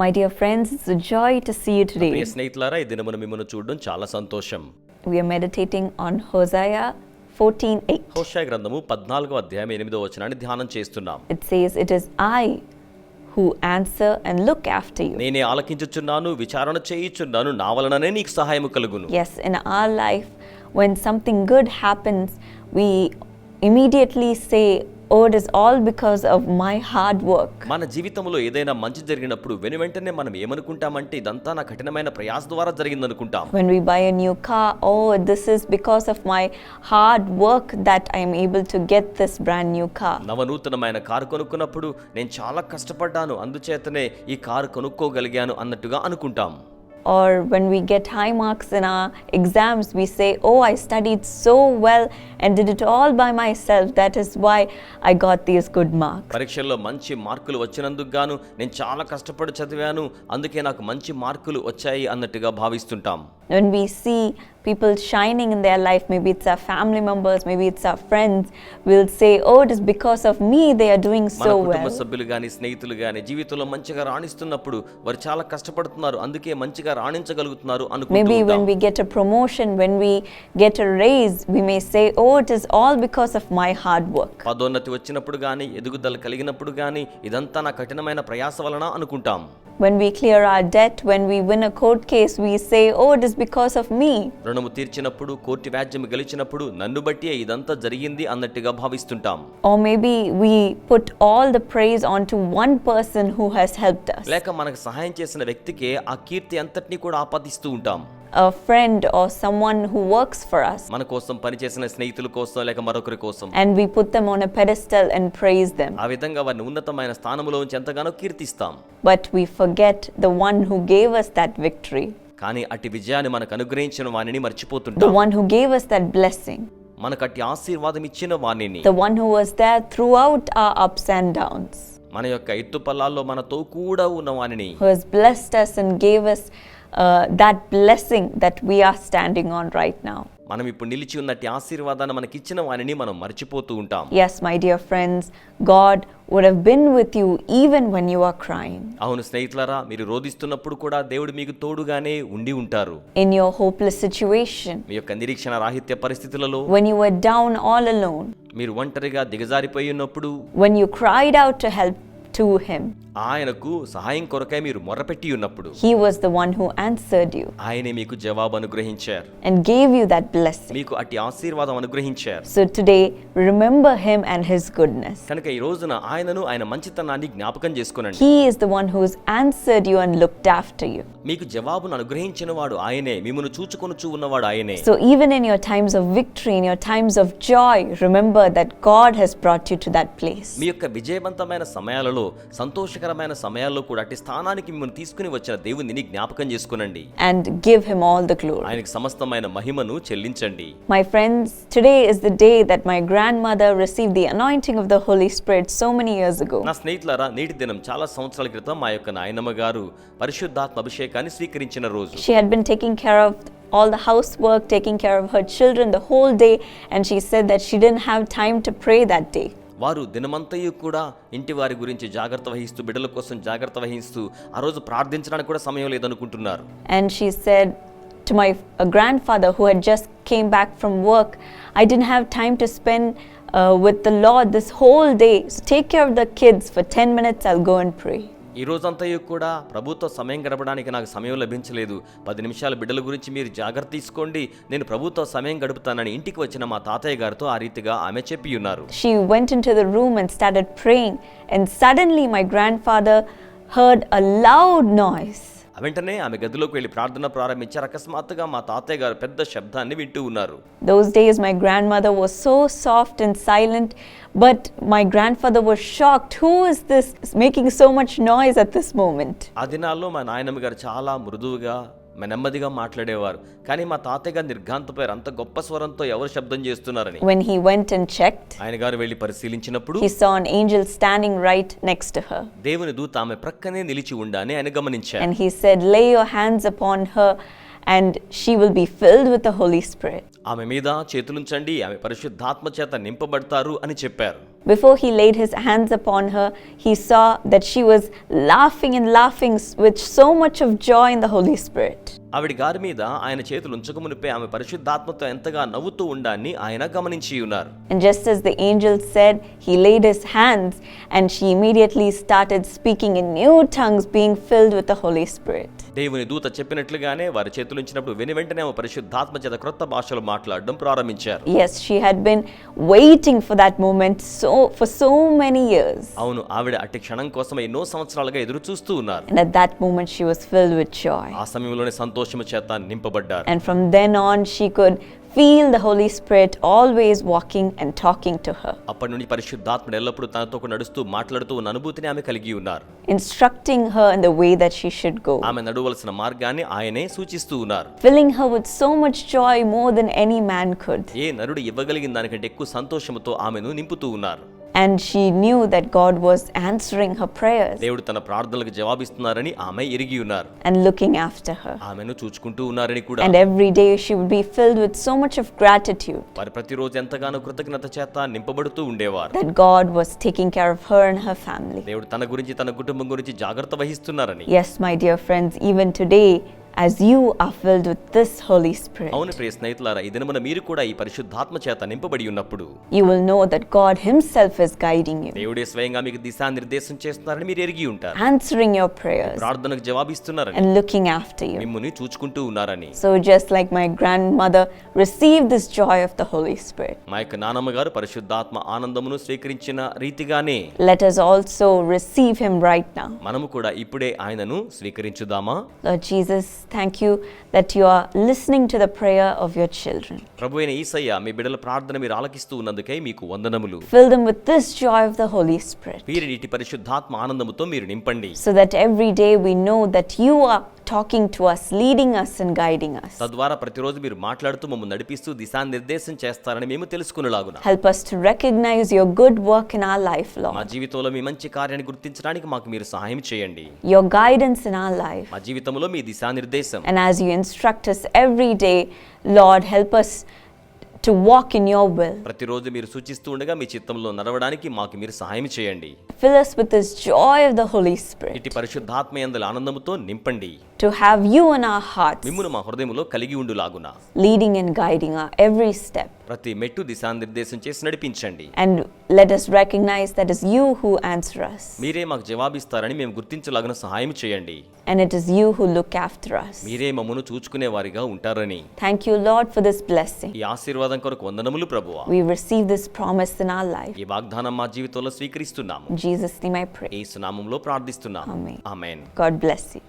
My dear friends it's joy to see you today ప్రియ స్నేహితులారా ఈ దినమున మిమ్మల్ని చూడడం చాలా సంతోషం. We are meditating on Hosea 14:8 హోషయ గ్రంథము 14వ అధ్యాయం 8వ వచనాన్ని ధ్యానం చేస్తున్నాం. It says it is I who answer and look after you నేనే ఆలకించుచున్నాను విచారణ చేయుచున్నాను నా వలననే నీకు సహాయము కలుగును. Yes in our life when something good happens we immediately say Oh, it is all because of my hard work. మన జీవితంలో ఏదైనా మంచి జరిగినప్పుడు వెను వెంటనే మనం ఏమనుకుంటామంటే ఇదంతా నా కఠినమైన ప్రయాస ద్వారా జరిగిందనుకుంటాం When we buy a new car, oh, this is because of my hard work that I'm able to get this brand new car. నవనూతనమైన కారు కొనుక్కున్నప్పుడు నేను చాలా కష్టపడ్డాను అందుచేతనే ఈ కారు కొనుక్కోగలిగాను అన్నట్టుగా అనుకుంటాం Or when we get high marks in our exams, we say, Oh, I studied so well and did it all by myself. That is why I got these good marks. పరీక్షల్లో మంచి మార్కులు వచ్చినందుకు గాను నేను చాలా కష్టపడి చదివాను అందుకే నాకు మంచి మార్కులు వచ్చాయి అన్నట్టుగా భావిస్తుంటాం When we see people shining in their life, maybe it's our family members, maybe it's our friends, we'll say, Oh, it is because of me they are doing మన so కుటుంబ well. సభ్యులు కానీ స్నేహితులు కానీ జీవితంలో మంచిగా రాణిస్తున్నప్పుడు వారు చాలా కష్టపడుతున్నారు అందుకే మంచిగా రాణించగలుగుతున్నారు అనుకుంటూ Maybe when ఉంటాం. we get a promotion, when we get a raise, we may say, Oh, it is all because of my hard work. పదోన్నతి వచ్చినప్పుడు కానీ ఎదుగుదల కలిగినప్పుడు కానీ ఇదంతా నా కఠినమైన ప్రయాస వలన అనుకుంటాం When we clear our debt, when we win a court case, we say, Oh, it is because of me. రుణము తీర్చినప్పుడు కోర్టు వ్యాజ్యం గెలిచినప్పుడు నన్ను బట్టి ఇదంతా జరిగింది అన్నట్టుగా భావిస్తుంటాం Or maybe we put all the praise onto one person who has helped us లేక మనకు సహాయం చేసిన వ్యక్తికే ఆ కీర్తి అంతటినీ కూడా ఆపాదిస్తూ ఉంటాం a friend or someone who works for us. మన కోసం పనిచేసిన స్నేహితుల కోసం లేక మరొకరి కోసం And we put them on a pedestal and praise them. ఆ విధంగా వారిని ఉన్నతమైన స్థానంలో ఉంచి ఎంతగానో కీర్తిస్తాం But we forget the one who gave us that victory, కానీ అట్టి విజయాన్ని మనకు అనుగ్రహించిన వాణిని the మర్చిపోతుంటాం one who gave us that blessing, మనకు అట్టి ఆశీర్వాదం ఇచ్చిన వాణిని the one who was there throughout our ups and downs, మన యొక్క ఎత్తుపల్లాల్లో మనతో కూడా ఉన్న వాణిని who has blessed us and gave us uh, that blessing that we are standing on right now మనం ఇప్పుడు నిలిచి ఉన్నట్టు ఆశీర్వాదాన్ని మనకి ఇచ్చిన వాణిని మనం మర్చిపోతూ ఉంటాం. Yes my dear friends God would have been with you even when you are crying అవును స్నేహితులారా మీరు రోదిస్తున్నప్పుడు కూడా దేవుడు మీకు తోడుగానే ఉండి ఉంటారు. ఇన్ యువర్ హోప్లెస్ సిచువేషన్ మీ యొక్క నిరీక్షణ రాహిత్య పరిస్థితులలో when you were down all alone మీరు ఒంటరిగా దిగజారిపోయి ఉన్నప్పుడు when you cried out to help to him ఆయనకు సహాయం కొరకై మీరు మొరపెట్టి ఉన్నప్పుడు he was the one who answered you ఆయనే మీకు జవాబు అనుగ్రహించారు. And gave you that blessing మీకు అట్టి ఆశీర్వాదం అనుగ్రహించారు. So today remember him and his goodness కనుక ఈ రోజున ఆయనను ఆయన మంచితనాన్ని జ్ఞాపకం చేసుకోనండి. He is the one who answered you and looked after you మీకు జవాబును అనుగ్రహించిన వాడు ఆయనే మిమ్మల్ని చూచుకొనుచు వాడు ఆయనే. So even in your times of victory in your times of joy remember that God has brought you to that place మీ యొక్క విజయవంతమైన సమయాలలో సంతోషక కష్టకరమైన సమయాల్లో కూడా అటు స్థానానికి మిమ్మల్ని తీసుకుని వచ్చిన దేవుని జ్ఞాపకం చేసుకునండి. And give him all the glory సమస్తమైన మహిమను చెల్లించండి. My friends today is the day that my grandmother receive the anointing of the holy spirit so many years ago నా స్నేహితులారా నేటి దినం చాలా సంవత్సరాల క్రితం మా యొక్క నాయనమ్మ గారు పరిశుద్ధాత్మ అభిషేకాన్ని స్వీకరించిన రోజు. She had been taking care of all the housework taking care of her children the whole day and she said that she didn't have time to pray that day. వారు దినమంతయు కూడా ఇంటి వారి గురించి జాగ్రత్త వహిస్తూ బిడ్డల కోసం జాగ్రత్త వహిస్తూ ఆ రోజు ప్రార్థించడానికి కూడా సమయం లేదనుకుంటున్నారు. And she said to my grandfather who had just came back from work I don't have time to spend with the Lord this whole day take care of the kids for ten minutes I go and pray ఈ రోజంతా కూడా ప్రభుత్వ సమయం గడపడానికి నాకు సమయం లభించలేదు. పది నిమిషాల బిడ్డల గురించి మీరు జాగ్రత్త తీసుకోండి. నేను ప్రభుత్వ సమయం గడుపుతానని ఇంటికి వచ్చిన మా తాతయ్య గారితో ఆ రీతిగా ఆమె చెప్పి ఉన్నారు. She went into the room and started praying, and suddenly my grandfather heard a loud noise. ఆ వెంటనే ఆమె గదిలోకి వెళ్ళి ప్రార్థన ప్రారంభించారు. అకస్మాత్తుగా మా తాతయ్య గారు పెద్ద శబ్దాన్ని వింటూ ఉన్నారు. Those days my grandmother was so soft and silent but my grandfather was shocked who is this making so much noise at this moment ఆ దినాల్లో మా నాయనమ్మ గారు చాలా మృదువుగా నెమ్మదిగా మాట్లాడేవారు కానీ మా తాతయ్య గారు నిర్ఘాంతపోయారు అంత గొప్ప స్వరంతో ఎవరు శబ్దం చేస్తున్నారని When he went and checked, ఆయన గారు వెళ్ళి పరిశీలించినప్పుడు he saw an angel standing right next to her. దేవుని దూత ఆమె ప్రక్కనే నిలిచి ఉండాలని ఆయన గమనించారు And he said, Lay your hands upon her and she will be filled with the Holy Spirit. ఆమె మీద చేతులుంచండి ఆమె పరిశుద్ధాత్మ చేత నింపబడతారు అని చెప్పారు Before he laid his hands upon her, he saw that she was laughing and laughing with so much of joy in the Holy Spirit. ఆవిడ గారి మీద ఆయన చేతులు ఉంచక మునిపే ఆమె పరిశుద్ధాత్మతో ఎంతగా నవ్వుతూ ఉండాన్ని ఆయన గమనించి ఉన్నారు And just as the angel said, he laid his hands and she immediately started speaking in new tongues, being filled with the Holy Spirit. దేవుని దూత చెప్పినట్లుగానే వారి చేతులు ఉంచినప్పుడు వెను వెంటనే ఆమె పరిశుద్ధాత్మ చేత క్రొత్త భాషలు మాట్లాడడం ప్రారంభించారు Yes, she had been waiting for that moment so for so many years. అవును ఆవిడ అట్టి క్షణం కోసం ఎన్నో సంవత్సరాలుగా ఎదురు చూస్తూ ఉన్నారు And at that moment she was filled with joy. ఆ సమయంలోనే సంతోషము చేత నింపబడ్డారు And from then on she could feel the Holy Spirit always walking and talking to her, అప్పటి నుండి పరిశుద్ధాత్ముడు ఎల్లప్పుడూ తనతో కూడా నడుస్తూ మాట్లాడుతూ ఉన్న అనుభూతిని ఆమె కలిగి ఉన్నారు instructing her in the way that she should go, ఆమె నడవలసిన మార్గాన్ని ఆయనే సూచిస్తూ ఉన్నారు filling her with so much joy more than any man could. ఏ నరుడు ఇవ్వగలిగిన దానికంటే ఎక్కువ సంతోషముతో ఆమెను నింపుతూ ఉన్నారు And she knew that God was answering her prayers దేవుడు తన ప్రార్థనలకు జవాబిస్తున్నారని ఆమె ఎరిగి ఉన్నారు and looking after her. ఆమెను చూచుకుంటూ ఉన్నారని కూడా And every day she would be filled with so much of gratitude వారి ప్రతిరోజు ఎంతగానో కృతజ్ఞత చేత నింపబడుతూ ఉండేవారు that God was taking care of her and her family. దేవుడు తన గురించి తన కుటుంబం గురించి జాగ్రత్త వహిస్తున్నారని Yes, my dear friends, even today, as you are filled with this Holy Spirit, అవును ప్రియ స్నేహితులారా ఈ దినమున మీరు కూడా ఈ పరిశుద్ధాత్మ చేత నింపబడి ఉన్నప్పుడు you will know that God Himself is guiding you, దేవుడే స్వయంగా మీకు దిశానిర్దేశం చేస్తున్నారని మీరు ఎరిగి ఉంటారు answering your prayers, ప్రార్థనకు జవాబిస్తున్నారని and looking after you. మిమ్ముని చూచుకుంటూ ఉన్నారని So, just like my grandmother received this joy of the Holy Spirit, మా యొక్క నానమ్మ గారు పరిశుద్ధాత్మ ఆనందమును స్వీకరించిన రీతిగానే let us also receive Him right now. మనము కూడా ఇప్పుడే ఆయనను స్వీకరించుదామా Lord Jesus, thank you that you are listening to the prayer of your children. ప్రభు అయిన ఈసయ్య మీ బిడ్డల ప్రార్థన మీరు ఆలకిస్తూ ఉన్నందుకై మీకు వందనములు Fill them with this joy of the Holy Spirit. వీరి నీటి పరిశుద్ధాత్మ ఆనందముతో మీరు నింపండి so that every day we know that you are talking to us, leading us, and guiding us. తద్వారా ప్రతిరోజు మీరు మాట్లాడుతూ మమ్మల్ని నడిపిస్తూ దిశానిర్దేశం చేస్తారని మేము తెలుసుకునేలాగున Help us to recognize your good work in our life, మా Lord, జీవితంలో మీ మంచి కార్యాన్ని గుర్తించడానికి మాకు మీరు సహాయం చేయండి your guidance in our life. మా జీవితంలో మీ దిశానిర్దేశం And as you instruct us every day, Lord, help us to walk in your will. ప్రతిరోజు మీరు సూచిస్తూ ఉండగా మీ చిత్తంలో నడవడానికి మాకు మీరు సహాయం చేయండి Fill us with this joy of the Holy Spirit, ఇటు పరిశుద్ధాత్మ యందల ఆనందముతో నింపండి to have you in our hearts, మిమ్మును మా హృదయములో కలిగి ఉండులాగున leading and guiding our every step. ప్రతి మెట్టు దిశానిర్దేశం చేసి నడిపించండి And let us recognize that it's you who answer us, మీరే మాకు జవాబిస్తారని మేము గుర్తించలాగున సహాయం చేయండి and it is you who look after us. మీరే మమ్మను చూచుకునే వారిగా ఉంటారని Thank you, Lord, for this blessing. ఈ ఆశీర్వాదం కొరకు వందనములు ప్రభువా We receive this promise in our life. ఈ వాగ్దానం మా జీవితంలో స్వీకరిస్తున్నాము In Jesus' name I pray. ఈ సునామంలో ప్రార్థిస్తున్నాము Amen. Amen God bless you.